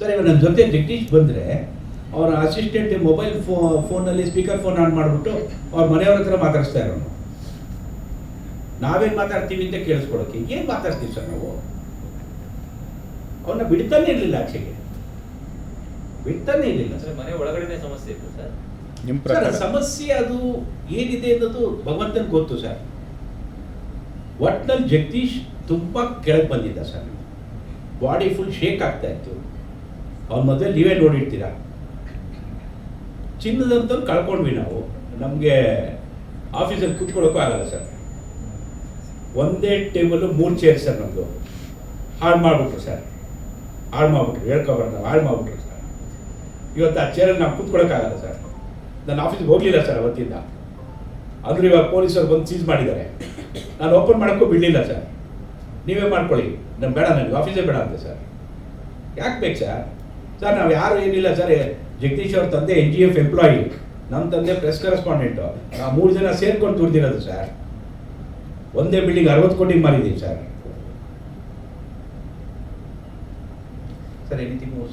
Sir ಇವಾಗ ನನ್ನ ಜೊತೆ ಜಗದೀಶ್ ಬಂದರೆ ಅವರ ಅಸಿಸ್ಟೆಂಟ್ ಮೊಬೈಲ್ ಫೋ ಫೋನಲ್ಲಿ ಸ್ಪೀಕರ್ ಫೋನ್ ಆನ್ ಮಾಡಿಬಿಟ್ಟು ಅವ್ರ ಮನೆಯವ್ರ ಹತ್ರ ಮಾತಾಡಿಸ್ತಾ ಇರೋನು ನಾವೇನು ಮಾತಾಡ್ತೀವಿ ಅಂತ ಕೇಳಿಸ್ಕೊಳಕ್ಕೆ? ಏನು ಮಾತಾಡ್ತೀವಿ ಸರ್ ನಾವು? ಅವನ್ನ ಬಿಡ್ತಾನೆ ಇರಲಿಲ್ಲ ಆಚೆಗೆ. ಬಿಡ್ತಾನೆ ಇರಲಿಲ್ಲ. ಸರ್ ಮನೆ ಒಳಗಡೆನೆ ಸಮಸ್ಯೆ ಇತ್ತು ಸರ್. ನಿಮ್ಮ ಸರ್ ಪ್ರಕಾರ? ಸಮಸ್ಯೆ ಅದು ಏನಿದೆ ಅನ್ನೋದು ಭಗವಂತನ ಗೊತ್ತು ಸರ್. ಒಟ್ನಲ್ಲಿ ಜಗದೀಶ್ ತುಂಬ ಕೆಳಗೆ ಬಂದಿದ್ದ ಸರ್. ಬಾಡಿ ಫುಲ್ ಶೇಕ್ ಆಗ್ತಾ ಇತ್ತು. ಅವ್ನ ಮದುವೆ ನೀವೇ ನೋಡಿರ್ತೀರ? ಚಿನ್ನದಂತ ಕಳ್ಕೊಂಡ್ವಿ ನಾವು. ನಮಗೆ ಆಫೀಸಲ್ಲಿ ಕೂತ್ಕೊಳ್ಳೋಕ್ಕೂ ಆಗಲ್ಲ ಸರ್. ಒಂದೇ ಟೇಬಲ್ಲು ಮೂರು ಚೇರ್ ಸರ್ ನಮ್ಮದು ಹಾಳು ಮಾಡಿಬಿಟ್ರು ಸರ್. ಹಾಳು ಮಾಡಿಬಿಟ್ರು. ಹೇಳ್ಕೊಬಾರ್ದು ಹಾಳು ಮಾಡಿಬಿಟ್ರು ಸರ್. ಇವತ್ತು ಆ ಚೇರಲ್ಲಿ ನಾವು ಕೂತ್ಕೊಳ್ಳೋಕ್ಕಾಗಲ್ಲ ಸರ್. ನಾನು ಆಫೀಸ್ಗೆ ಹೋಗಲಿಲ್ಲ ಸರ್ ಅವತ್ತಿಂದ. ಆದರೂ ಇವಾಗ ಪೊಲೀಸರು ಬಂದು ಸೀಸ್ ಮಾಡಿದ್ದಾರೆ. ನಾನು ಓಪನ್ ಮಾಡೋಕ್ಕೂ ಬಿಡಲಿಲ್ಲ ಸರ್. ನೀವೇ ಮಾಡ್ಕೊಳ್ಳಿ. ನಾನು ಬೇಡ ನನಗೆ. ಆಫೀಸೇ ಬೇಡ ಅಂತೆ ಸರ್. ಯಾಕೆ ಬೇಕು ಸರ್? ಸರ್ ನಾವು ಯಾರು ಏನಿಲ್ಲ ಸರ್ ಜಗದೀಶ್ ಅವ್ರ ತಂದೆ ಎನ್ ಜಿ ಎಫ್ ಎಂಪ್ಲಾಯಿ ನಮ್ಮ ತಂದೆ ಪ್ರೆಸ್ ಕರೆಸ್ಪಾಂಡೆಂಟು ನಾವು ಮೂರು ಜನ ಸೇರ್ಕೊಂಡು ದುಡ್ದಿರೋದು ಸರ್ ಒಂದೇ ಬಿಲ್ಡಿಂಗ್ ಅರವತ್ತು ಕೋಟಿಗೆ ಮಾರಿದ್ದೀವಿ sir sir anything more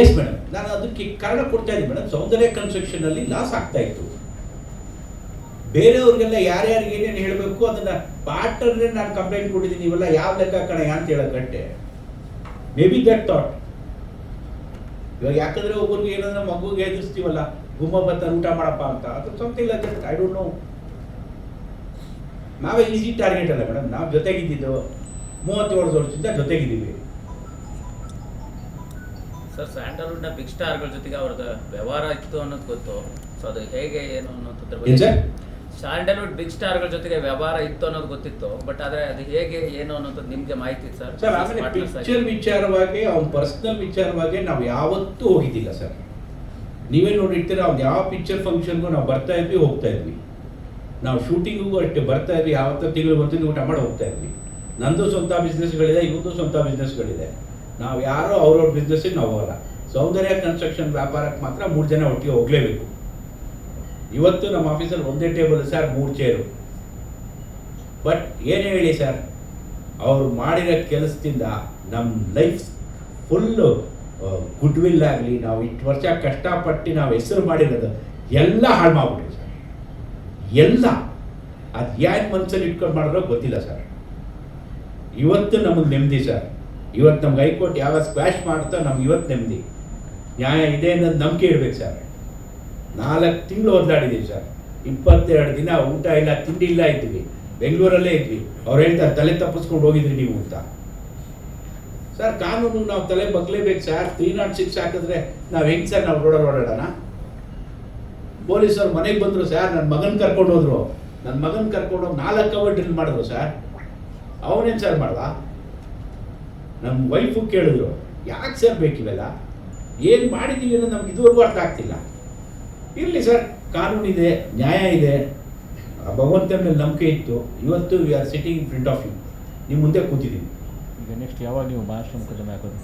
yes madam ನಾನು ಅದಕ್ಕೆ ಕಾರಣ ಕೊಡ್ತಾ ಇದ್ದೀನಿ ಮೇಡಮ್ ಸೌಂದರ್ಯ ಕನ್ಸ್ಟ್ರಕ್ಷನ್ ಅಲ್ಲಿ ಲಾಸ್ ಆಗ್ತಾ ಇತ್ತು. ಬೇರೆಯವ್ರಿಗೆಲ್ಲ ಯಾರ್ಯಾರಿಗೆ ಏನೇನು ಹೇಳಬೇಕು ಅದನ್ನ ಪಾರ್ಟ್ನರ್ನೇ ನಾನು ಕಂಪ್ಲೇಂಟ್ ಕೊಟ್ಟಿದ್ದೀನಿ ಇವೆಲ್ಲ ಯಾವ ಲೆಕ್ಕ ಕಣ ಅಂತ ಹೇಳೋಕ್ಕಂಟೆ ಮೇ ಬಿ ದಟ್ ಥಾಟ್ ಇವಾಗ ಯಾಕಂದ್ರೆ ಒಬ್ಬರಿಗೆ ಏನಂದ್ರೆ ಮಗುಗೆ ಎದುರಿಸ್ತೀವಲ್ಲ ಗುಮ್ಮ ಬತ್ತ ಊಟ ಮಾಡಪ್ಪ ಅಂತ ಅದು ಸಮಥಿಂಗ್ ಇಲ್ಲ ದಟ್ ಐ ಡೋಂಟ್ ನೋ ನಾವೇ ಈಸಿ ಟಾರ್ಗೆಟ್ ಅಲ್ಲ ಮೇಡಮ್ ನಾವು ಜೊತೆಗಿದ್ದಿದ್ದು ಮೂವತ್ತೇಳು ವರ್ಷದಿಂದ ಜೊತೆಗಿದ್ದೀವಿ. ಸರ್ ಸ್ಯಾಂಡಲ್ವುಡ್ನ ಬಿಗ್ ಸ್ಟಾರ್ಗಳ ಜೊತೆಗೆ ಅವ್ರದ್ದು ವ್ಯವಹಾರ ಇತ್ತು ಅನ್ನೋದು ಗೊತ್ತು. ಸೊ ಅದು ಹೇಗೆ ಏನು ಅನ್ನೋದ್ರ ಸರ್? ಸ್ಯಾಂಡಲ್ವುಡ್ ಬಿಗ್ ಸ್ಟಾರ್ಗಳ ಜೊತೆಗೆ ವ್ಯವಹಾರ ಇತ್ತು ಅನ್ನೋದು ಗೊತ್ತಿತ್ತು ಬಟ್ ಆದ್ರೆ ಅದು ಹೇಗೆ ಏನು ಅನ್ನೋದು ನಿಮ್ಗೆ ಮಾಹಿತಿ ಸರ್? ಸರ್ ಆಮೇಲೆ. ಪಿಕ್ಚರ್ ವಿಚಾರವಾಗಿ ಅವ್ನ ಪರ್ಸನಲ್ ವಿಚಾರವಾಗಿ ನಾವು ಯಾವತ್ತೂ ಹೋಗಿದ್ದಿಲ್ಲ ಸರ್. ನೀವೇ ನೋಡಿರ್ತೀರ ಅವ್ನ ಯಾವ ಪಿಕ್ಚರ್ ಫಂಕ್ಷನ್ಗೂ ನಾವು ಬರ್ತಾ ಇದ್ವಿ ಹೋಗ್ತಾ ಇದ್ವಿ. ನಾವು ಶೂಟಿಂಗಿಗೂ ಅಷ್ಟೇ ಬರ್ತಾ ಇದ್ವಿ ಯಾವತ್ತ ತಿಂಗಳು ಬರ್ತಿದ್ವಿ ಊಟ ಮಾಡಿ ಹೋಗ್ತಾ ಇದ್ವಿ. ನಂದು ಸ್ವಂತ ಬಿಸ್ನೆಸ್ಗಳಿದೆ ಇವಂದು ಸ್ವಂತ ಬಿಸ್ನೆಸ್ಗಳಿದೆ ನಾವು ಯಾರೋ ಅವ್ರವ್ರ ಬಿಸ್ನೆಸ್ಸಿಗೆ ನಾವು ಹೋಗಲ್ಲ. ಸೌಂದರ್ಯ ಕನ್ಸ್ಟ್ರಕ್ಷನ್ ವ್ಯಾಪಾರಕ್ಕೆ ಮಾತ್ರ ಮೂರು ಜನ ಒಟ್ಟಿಗೆ ಹೋಗಲೇಬೇಕು. ಇವತ್ತು ನಮ್ಮ ಆಫೀಸಲ್ಲಿ ಒಂದೇ ಟೇಬಲ್ ಸರ್ ಮೂರು ಚೇರು ಬಟ್ ಏನು ಹೇಳಿ ಸರ್ ಅವರು ಮಾಡಿರೋ ಕೆಲಸದಿಂದ ನಮ್ಮ ಲೈಫ್ ಫುಲ್ಲು ಗುಡ್ ವಿಲ್ ಆಗಲಿ, ನಾವು ಇಷ್ಟು ವರ್ಷ ಕಷ್ಟಪಟ್ಟು ನಾವು ಹೆಸರು ಮಾಡಿರೋದು ಎಲ್ಲ ಹಾಳು ಮಾಡಿಬಿಟ್ರು ಸರ್ ಎಲ್ಲ. ಅದು ಯಾಕೆ ಮನಸ್ಸಲ್ಲಿ ಇಟ್ಕೊಂಡು ಮಾಡಿದ್ರೋ ಗೊತ್ತಿಲ್ಲ ಸರ್ ಇವತ್ತು ನಮಗೆ ನೆಮ್ಮದಿ ಸರ್ ಇವತ್ತು ನಮ್ಗೆ ಹೈಕೋರ್ಟ್ ಯಾವ ಸ್ಕ್ವಾಶ್ ಮಾಡುತ್ತೋ ನಮ್ಗೆ ಇವತ್ತು ನೆಮ್ಮದಿ. ನ್ಯಾಯ ಇದೆ ಅನ್ನೋದು ನಂಬಿಕೆ ಇಡ್ಬೇಕು ಸರ್ ನಾಲ್ಕು ತಿಂಗಳು ಓದಾಡಿದ್ದೀವಿ ಸರ್. ಇಪ್ಪತ್ತೆರಡು ದಿನ ಊಟ ಇಲ್ಲ, ತಿಂಡಿ ಇಲ್ಲ ಇದ್ವಿ. ಬೆಂಗಳೂರಲ್ಲೇ ಇದ್ವಿ. ಅವ್ರು ಹೇಳ್ತಾರೆ, ತಲೆ ತಪ್ಪಿಸ್ಕೊಂಡು ಹೋಗಿದ್ರಿ ನೀವು ಅಂತ. ಸರ್, ಕಾನೂನು ನಾವು ತಲೆ ಬಗ್ಲೇಬೇಕು ಸರ್. ತ್ರೀ ನಾಟ್ ಸಿಕ್ಸ್ ಹಾಕಿದ್ರೆ ನಾವು ಹೆಂಗೆ ಸರ್ ನಾವು ರೋಡಲ್ಲಿ ಓಡಾಡೋಣ? ಪೊಲೀಸರು ಮನೆಗೆ ಬಂದರು ಸರ್ ನನ್ನ ಮಗನ ಕರ್ಕೊಂಡು ಹೋದ್ರು. ನನ್ನ ಮಗನ ಕರ್ಕೊಂಡು ಹೋಗಿ ನಾಲ್ಕು ಅವರ್ ಡ್ರಿಲ್ ಮಾಡಿದ್ರು ಸರ್. ಅವನೇನು ಸರ್ ಮಾಡಲ್ಲ ನಮ್ಮ ವೈಫು ಕೇಳಿದ್ರು, ಯಾಕೆ ಸರ್ ಬೇಕಿವೆಲ್ಲ? ಏನು ಮಾಡಿದ್ದೀವಿ ಅನ್ನೋದು ನಮ್ಗೆ ಇದುವರೆಗೂ ಅರ್ಥ ಆಗ್ತಿಲ್ಲ. ಇರಲಿ ಸರ್ ಕಾನೂನು ಇದೆ ನ್ಯಾಯ ಇದೆ. ಭಗವಂತ ಭಗವಂತನ ಮೇಲೆ ನಂಬಿಕೆ ಇತ್ತು. ಇವತ್ತು we are sitting in front of you ನಿಮ್ಮ ಮುಂದೆ ಕೂತಿದ್ದೀನಿ ಈಗ ನೆಕ್ಸ್ಟ್ ಯಾವಾಗ ನೀವು ಮಹಾರಾಷ್ಟ್ರ ಮುಖದಮೆ ಹಾಕೋದು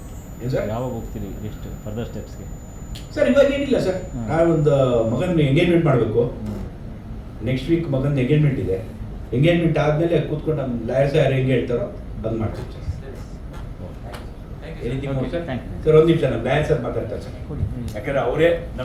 ಸರ್? ಯಾವಾಗ ಹೋಗ್ತೀರಿ ನೆಕ್ಸ್ಟ್ ಫರ್ದರ್ ಸ್ಟೆಪ್ಸ್ಗೆ ಸರ್ ಇವಾಗ ಏನಿಲ್ಲ ಸರ್. ನಾನು ಒಂದು ಮಗನ ಎಂಗೇಜ್ಮೆಂಟ್ ಮಾಡಬೇಕು. ನೆಕ್ಸ್ಟ್ ವೀಕ್ ಮಗನ ಎಂಗೇಜ್ಮೆಂಟ್ ಇದೆ. ಎಂಗೇಜ್ಮೆಂಟ್ ಆದಮೇಲೆ ಕೂತ್ಕೊಂಡು ನಮ್ಮ ಲಾಯರ್ಸ್ ಯಾರು ಹೆಂಗೆ ಹೇಳ್ತಾರೋ ಅದು ಮಾಡ್ತೀವಿ ಸರ್. ಸರ್ ಒಂದು ನಿಮಿಷ ನಮ್ಮ ಲಾಯರ್ ಸರ್ ಮಾತಾಡ್ತಾರೆ ಸರ್. ಯಾಕಂದರೆ ಯಾಕಂದ್ರೆ ಅವರೇ ನಮ್ಮ